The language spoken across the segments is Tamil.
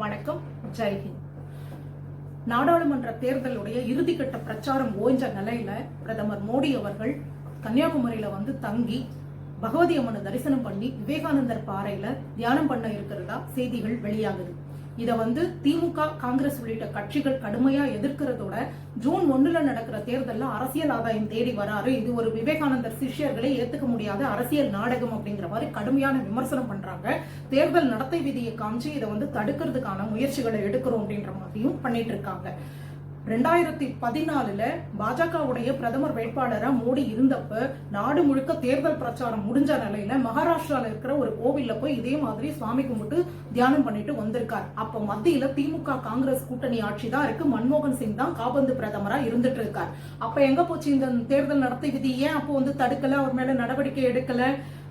வணக்கம் ஜெய்ஹிந்த் நாடாளுமன்ற தேர்தலுடைய இறுதிக்கட்ட பிரச்சாரம் ஓய்ஞ்ச நிலையில பிரதமர் மோடி அவர்கள் கன்னியாகுமரியில வந்து தங்கி பகவதி அம்மனை தரிசனம் பண்ணி விவேகானந்தர் பாறையில தியானம் பண்ண இருக்கிறதா செய்திகள் வெளியாகுது. இதை வந்து திமுக காங்கிரஸ் உள்ளிட்ட கட்சிகள் கடுமையா எதிர்க்கிறதோட ஜூன் ஒண்ணுல நடக்கிற தேர்தலில் அரசியல் ஆதாயம் தேடி வராரு. இது ஒரு விவேகானந்தர் சிஷ்யர்களை ஏத்துக்க முடியாத அரசியல் நாடகம் அப்படிங்கிற மாதிரி கடுமையான விமர்சனம் பண்றாங்க. தேர்தல் நடத்தை விதியை காமிச்சு இதை வந்து தடுக்கிறதுக்கான முயற்சிகளை எடுக்கிறோம் அப்படின்ற மாதிரியும் பண்ணிட்டு இருக்காங்க. ரெண்டாயிரத்தி பதினாலுல பாஜகவுடைய பிரதமர் வேட்பாளராக மோடி இருந்தப்ப நாடு முழுக்க தேர்தல் பிரச்சாரம் முடிஞ்ச நிலையில மகாராஷ்டிரால இருக்கிற ஒரு கோவில்ல போய் இதே மாதிரி சுவாமி கும்பிட்டு தியானம் பண்ணிட்டு வந்திருக்கார். அப்ப மத்தியில திமுக காங்கிரஸ் கூட்டணி ஆட்சி தான் இருக்கு. மன்மோகன் சிங் தான் காபந்து பிரதமரா இருந்துட்டு இருக்கார். அப்ப எங்க போச்சு இந்த தேர்தல் நடத்தை விதி? ஏன் அப்போ வந்து தடுக்கல? அவர் மேல நடவடிக்கை எடுக்கல?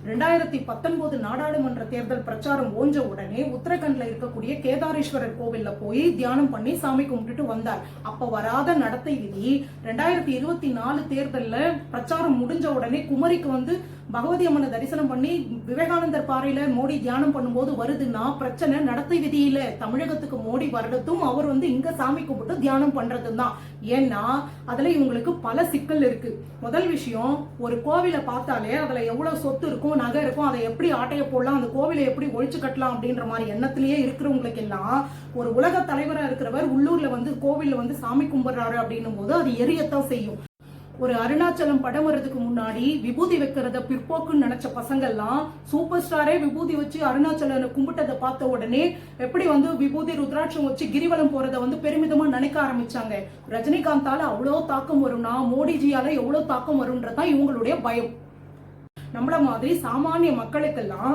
ரெண்டாயிரத்தி பத்தொன்பது நாடாளுமன்ற தேர்தல் பிரச்சாரம் ஓஞ்ச உடனே உத்தரகண்ட்ல இருக்கக்கூடிய கேதாரேஸ்வரர் கோவில்ல போய் தியானம் பண்ணி சாமி கும்பிட்டுட்டு வந்தார். அப்ப வராத நடத்தை விதி ரெண்டாயிரத்தி இருபத்தி நாலு தேர்தல்ல பிரச்சாரம் முடிஞ்ச உடனே குமரிக்கு வந்து பகவதி அம்மனை தரிசனம் பண்ணி விவேகானந்தர் பாறையில மோடி தியானம் பண்ணும்போது வருதுன்னா பிரச்சனை நடத்தை விதியில தமிழகத்துக்கு மோடி வரதும் அவர் வந்து இங்க சாமி கும்பிட்டு தியானம் பண்றதும் தான் ஏன்னா அதுல இவங்களுக்கு பல சிக்கல் இருக்கு. முதல் விஷயம் ஒரு கோவிலை பார்த்தாலே அதுல எவ்வளவு சொத்து இருக்கும் நகை இருக்கும் அதை எப்படி ஆட்டைய போடலாம் அந்த கோவிலை எப்படி ஒழிச்சு கட்டலாம் அப்படின்ற மாதிரி எண்ணத்திலேயே இருக்கிறவங்களுக்கு எல்லாம் ஒரு உலக தலைவரா இருக்கிறவர் உள்ளூர்ல வந்து கோவில்ல வந்து சாமி கும்பிடுறாரு அப்படின்னும் போது அது எரியத்தான் செய்யும். ஒரு அருணாச்சலம் படம் வர்றதுக்கு முன்னாடி விபூதி வைக்கிறத பிற்போக்குன்னு நினைச்ச பசங்கள்லாம் சூப்பர் ஸ்டாரே விபூதி வச்சு அருணாச்சலனை கும்பிட்டதை பார்த்த உடனே எப்படி வந்து விபூதி ருத்ராட்சம் வச்சு கிரிவலம் போறத வந்து பெருமிதமா நினைக்க ஆரம்பிச்சாங்க. ரஜினிகாந்தால அவ்வளோ தாக்கம் வரும்னா மோடிஜியால எவ்வளவு தாக்கம் வரும்ன்றதான் இவங்களுடைய பயம். நம்மள மாதிரி சாமானிய மக்களுக்கெல்லாம்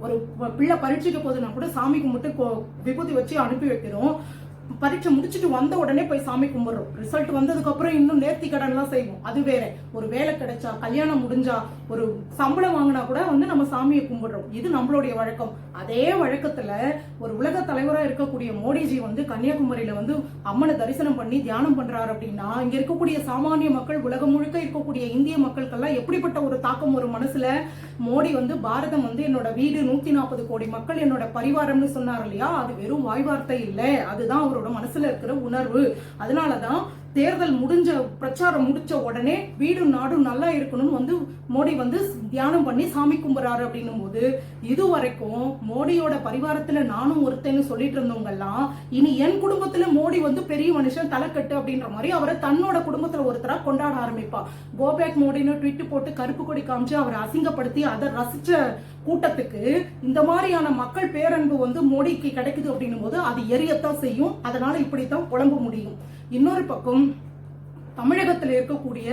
ஒரு பிள்ளை பரீட்சைக்கு போகுதுன்னா கூட சாமி கும்பிட்டு கோ- விபூதி வச்சு அனுப்பி வைக்கிறோம். பரீட்சை முடிச்சுட்டு வந்த உடனே போய் சாமி கும்பிட்றோம். ரிசல்ட் வந்ததுக்கு அப்புறம் இன்னும் நேர்த்தி கடன்லாம் செய்வோம். அது வேற. ஒரு வேலை கிடைச்சா கல்யாணம் முடிஞ்சா ஒரு சம்பளம் வாங்கினா கூட வந்து நம்ம சாமியை கும்பிடுறோம். இது நம்மளுடைய வழக்கம். அதே வழக்கத்துல ஒரு உலக தலைவராக இருக்கக்கூடிய மோடிஜி வந்து கன்னியாகுமரியில வந்து அம்மனை தரிசனம் பண்ணி தியானம் பண்றாரு அப்படின்னா இங்க இருக்கக்கூடிய சாமானிய மக்கள் உலகம் முழுக்க இருக்கக்கூடிய இந்திய மக்களுக்கெல்லாம் எப்படிப்பட்ட ஒரு தாக்கம் ஒரு மனசுல? மோடி வந்து பாரதம் வந்து என்னோட வீடு நூத்தி நாற்பது கோடி மக்கள் என்னோட பரிவாரம்னு சொன்னார் இல்லையா? அது வெறும் வாய் வார்த்தை அதுதான் அவரோட மனசுல இருக்கிற உணர்வு. அதனாலதான் தேர்தல் முடிஞ்ச பிரச்சாரம் முடிச்ச உடனே வீடும் நாடும் நல்லா இருக்கணும்னு வந்து மோடி வந்து தியானம் பண்ணி சாமி கும்பிட்றாரு அப்படின்னும் போது இது வரைக்கும் மோடியோட பரிவாரத்துல நானும் ஒருத்தன்னு சொல்லிட்டு இருந்தவங்க எல்லாம் இனி என் குடும்பத்துல மோடி வந்து பெரிய மனுஷன் தலைக்கட்டு அப்படின்ற மாதிரி அவரை தன்னோட குடும்பத்துல ஒருத்தரா கொண்டாட ஆரம்பிப்பா. கோபேக் மோடின்னு ட்விட் போட்டு கருப்பு கொடி காமிச்சு அவரை அசிங்கப்படுத்தி அதை ரசிச்ச கூட்டத்துக்கு இந்த மாதிரியான மக்கள் பேரன்பு வந்து மோடிக்கு கிடைக்குது அப்படின்னும் போது அது எரியத்தான் செய்யும். அதனால இப்படித்தான் புலம்ப முடியும். இன்னொரு பக்கம் தமிழகத்தில் இருக்கக்கூடிய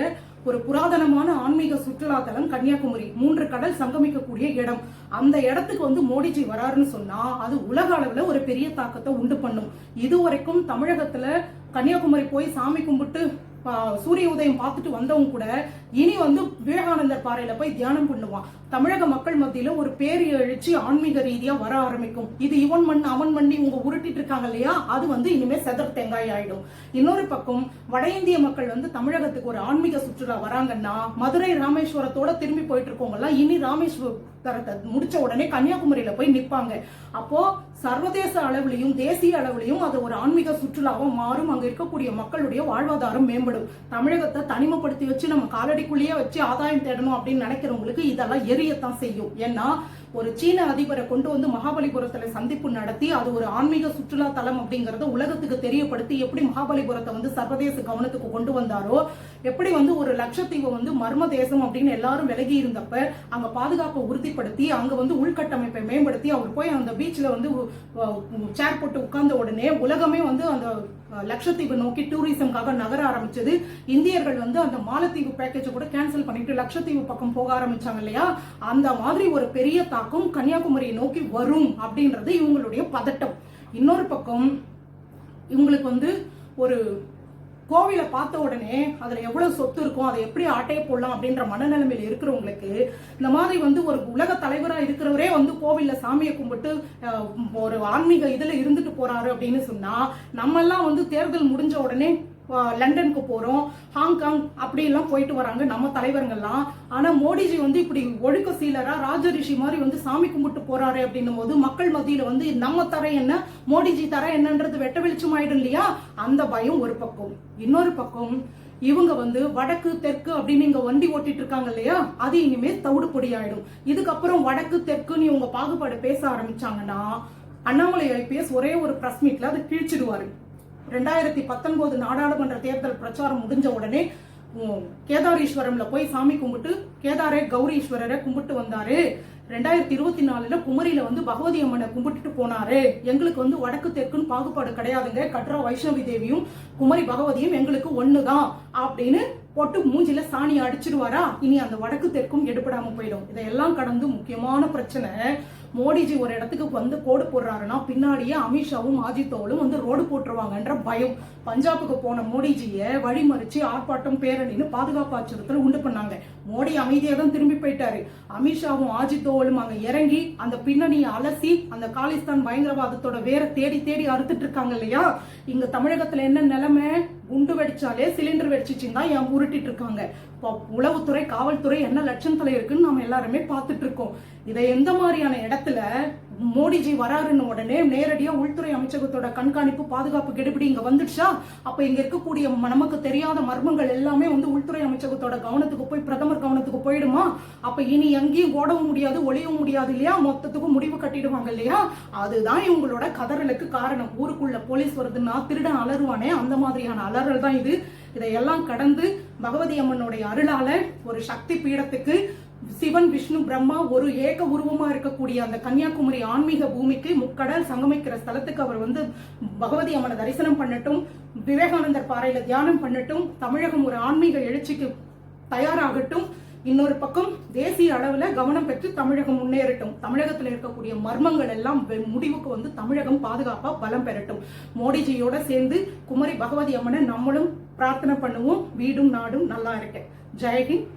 ஒரு புராதனமான ஆன்மீக சுற்றுலா தலம் கன்னியாகுமரி. மூன்று கடல் சங்கமிக்கக்கூடிய இடம். அந்த இடத்துக்கு வந்து மோடிஜி வராருன்னு சொன்னா அது உலக அளவுல ஒரு பெரிய தாக்கத்தை உண்டு பண்ணும். இதுவரைக்கும் தமிழகத்துல கன்னியாகுமரி போய் சாமி கும்பிட்டு சூரிய உதயம் பார்த்துட்டு வந்தவங்க கூட இனி வந்து விவேகானந்தர் பாறையில போய் தியானம் பண்ணுவான். தமிழக மக்கள் மத்தியில ஒரு பேர் எழுச்சி ஆன்மீக ரீதியா வர ஆரம்பிக்கும். இது இவன் மண் அவன் மண்ணி உங்க உருட்டிட்டு இருக்காங்க இல்லையா? அது வந்து இனிமே செதர் தேங்காய் ஆயிடும். இன்னொரு பக்கம் வட இந்திய மக்கள் வந்து தமிழகத்துக்கு ஒரு ஆன்மீக சுற்றுலா வராங்கன்னா மதுரை ராமேஸ்வரத்தோட திரும்பி போயிட்டு இருக்கவங்க எல்லாம் இனி ராமேஸ்வரத்தை முடிச்ச உடனே கன்னியாகுமரியில போய் நிப்பாங்க. அப்போ சர்வதேச அளவுலையும் தேசிய அளவுலையும் அது ஒரு ஆன்மீக சுற்றுலாவாக மாறும். அங்கே இருக்கக்கூடிய மக்களுடைய வாழ்வாதாரம் மேம்படும். தமிழகத்தை தனிமைப்படுத்தி வச்சு நம்ம காலடிக்குள்ளேயே வச்சு ஆதாயம் தேடணும் அப்படின்னு நினைக்கிறவங்களுக்கு இதெல்லாம் எரியத்தான் செய்யும். ஏன்னா ஒரு சீன அதிபரை கொண்டு வந்து மகாபலிபுரத்துல சந்திப்பு நடத்தி அது ஒரு ஆன்மீக சுற்றுலா தலம் அப்படிங்கறத உலகத்துக்கு தெரியப்படுத்தி எப்படி மகாபலிபுரத்தை வந்து சர்வதேச கவனத்துக்கு கொண்டு வந்தாரோ எப்படி வந்து ஒரு லட்சத்தீவை வந்து மர்ம தேசம் அப்படின்னு எல்லாரும் விலகி இருந்தப்ப அங்க பாதுகாப்பை உறுதிப்படுத்தி அங்க வந்து உள்கட்டமைப்பை மேம்படுத்தி அவர் போய் அந்த பீச்ல வந்து சேர் போட்டு உட்கார்ந்த உடனே உலகமே வந்து அந்த லட்சத்தீவு நோக்கி டூரிசம்காக நகர ஆரம்பிச்சது. இந்தியர்கள் வந்து அந்த மாலத்தீவு பேக்கேஜை கூட கேன்சல் பண்ணிட்டு லட்சத்தீவு பக்கம் போக ஆரம்பிச்சாங்க இல்லையா? அந்த மாதிரி ஒரு பெரிய தாக்கம் கன்னியாகுமரியை நோக்கி வரும் அப்படின்றது இவங்களுடைய பதட்டம். இன்னொரு பக்கம் இவங்களுக்கு வந்து ஒரு கோவிலை பார்த்த உடனே அதில் எவ்வளோ சொத்து இருக்கும் அதை எப்படி ஆட்டையை போடலாம் அப்படின்ற மனநிலைமையில் இருக்கிறவங்களுக்கு இந்த மாதிரி வந்து ஒரு உலக தலைவராக இருக்கிறவரே வந்து கோவிலில் சாமியை கும்பிட்டு ஒரு ஆன்மீக இதில் இருந்துட்டு போகிறாரு அப்படின்னு சொன்னால் நம்மெல்லாம் வந்து தேர்தல் முடிஞ்ச உடனே லண்டனுக்கு போகிறோம் ஹாங்காங் அப்படி எல்லாம் போயிட்டு வராங்க நம்ம தலைவர்கள்லாம். ஆனா மோடிஜி வந்து இப்படி ஒழுக்க சீலரா ராஜரிஷி மாதிரி வந்து சாமி கும்பிட்டு போறாரு அப்படின்னும் போது மக்கள் மத்தியில் வந்து நம்ம தர என்ன மோடிஜி தர என்னன்றது வெட்ட வெளிச்சம் ஆயிடும் இல்லையா? அந்த பயம் ஒரு பக்கம். இன்னொரு பக்கம் இவங்க வந்து வடக்கு தெற்கு அப்படின்னு இங்க வண்டி ஓட்டிட்டு இருக்காங்க இல்லையா? அது இனிமே தவிடுபொடி ஆயிடும். இதுக்கப்புறம் வடக்கு தெற்குன்னு இவங்க பாகுபாடு பேச ஆரம்பிச்சாங்கன்னா அண்ணாமலை ஐபிஎஸ் ஒரே ஒரு பிரஸ் மீட்ல அதை கிழிச்சிடுவாரு. ரெண்டாயிரத்தி பத்தொன்பது நாடாளுமன்ற தேர்தல் பிரச்சாரம் முடிஞ்ச உடனே கேதாரீஸ்வரம்ல போய் சாமி கும்பிட்டு கேதாரே கௌரீஸ்வரரை கும்பிட்டு வந்தாரு. ரெண்டாயிரத்தி இருபத்தி நாலுல குமரியில வந்து பகவதி அம்மனை கும்பிட்டுட்டு போனாரு. எங்களுக்கு வந்து வடக்கு தெற்குன்னு பாகுபாடு கிடையாதுங்க. கட்டுற வைஷ்ணவி தேவியும் குமரி பகவதியும் எங்களுக்கு ஒண்ணுதான் அப்படின்னு போட்டு மூஞ்சில சாணி அடிச்சிருவாரா? இனி அந்த வடக்கு தெற்கும் எடுபடாம போயிடும். இதையெல்லாம் கடந்து முக்கியமான பிரச்சனை. மோடிஜி ஒரு இடத்துக்கு வந்து கோடு போடுறாருன்னா பின்னாடியே அமித்ஷாவும் அஜித்தோலும் வந்து ரோடு போட்டுருவாங்கன்ற பயம். பஞ்சாபுக்கு போன மோடிஜியை வழிமறிச்சு ஆர்ப்பாட்டம் பேரணின்னு பாதுகாப்பு அச்சுறுத்தல் உண்டு பண்ணாங்க. மோடி அமைதியாக தான் திரும்பி போயிட்டாரு. அமித்ஷாவும் அஜித்தோவும் அங்கே இறங்கி அந்த பின்னணியை அலசி அந்த காலிஸ்தான் பயங்கரவாதத்தோட வேற தேடி தேடி அறுத்துட்டு இருக்காங்க இல்லையா? இங்க தமிழகத்துல என்ன நிலைமை? குண்டு வெடிச்சாலே சிலிண்டர் வெடிச்சிச்சுன்னு தான் ஏன் உருட்டிட்டு இருக்காங்க இப்போ உளவுத்துறை காவல்துறை என்ன லட்சணத்துல இருக்குன்னு நம்ம எல்லாருமே பார்த்துட்டு இருக்கோம் இதை எந்த மாதிரியான இடத்துல மோடிஜி வராருன்னு உடனே நேரடியா உள்துறை அமைச்சகத்தோட கண்காணிப்பு பாதுகாப்பு கெடுபிடி இங்க வந்துடுச்சா? அப்ப இங்க இருக்கக்கூடிய ம- நமக்கு தெரியாத மர்மங்கள் எல்லாமே வந்து உள்துறை அமைச்சகத்தோட கவனத்துக்கு போய் பிரதமர் கவனத்துக்கு போயிடுமா? அப்ப இனி எங்கேயும் ஓடவும் முடியாது ஒளியவும் முடியாது இல்லையா? மொத்தத்துக்கும் முடிவு கட்டிடுவாங்க இல்லையா? அதுதான் இவங்களோட கதறலுக்கு காரணம். ஊருக்குள்ள போலீஸ் வருதுன்னா திருடன் அலறுவானே? அந்த மாதிரியான அலறல் தான் இது. இதையெல்லாம் கடந்து பகவதி அம்மனுடைய அருளால ஒரு சக்தி பீடத்துக்கு சிவன் விஷ்ணு பிரம்மா ஒரு ஏக உருவமா இருக்கக்கூடிய அந்த கன்னியாகுமரி ஆன்மீக பூமிக்கு முக்கடல் சங்கமிக்கிற ஸ்தலத்துக்கு அவர் வந்து பகவதி அம்மனை தரிசனம் பண்ணட்டும் விவேகானந்தர் பாறையில தியானம் பண்ணட்டும் தமிழகம் ஒரு ஆன்மீக எழுச்சிக்கு தயாராகட்டும். இன்னொரு பக்கம் தேசிய அளவுல கவனம் பெற்று தமிழகம் முன்னேறட்டும். தமிழகத்தில் இருக்கக்கூடிய மர்மங்கள் எல்லாம் வெ- முடிவுக்கு வந்து தமிழகம் பாதுகாப்பா பலம் பெறட்டும். மோடிஜியோட சேர்ந்து குமரி பகவதி அம்மனை நம்மளும் பிரார்த்தனை பண்ணுவோம். வீடும் நாடும் நல்லா இருக்கேன். ஜெயஹிந்த்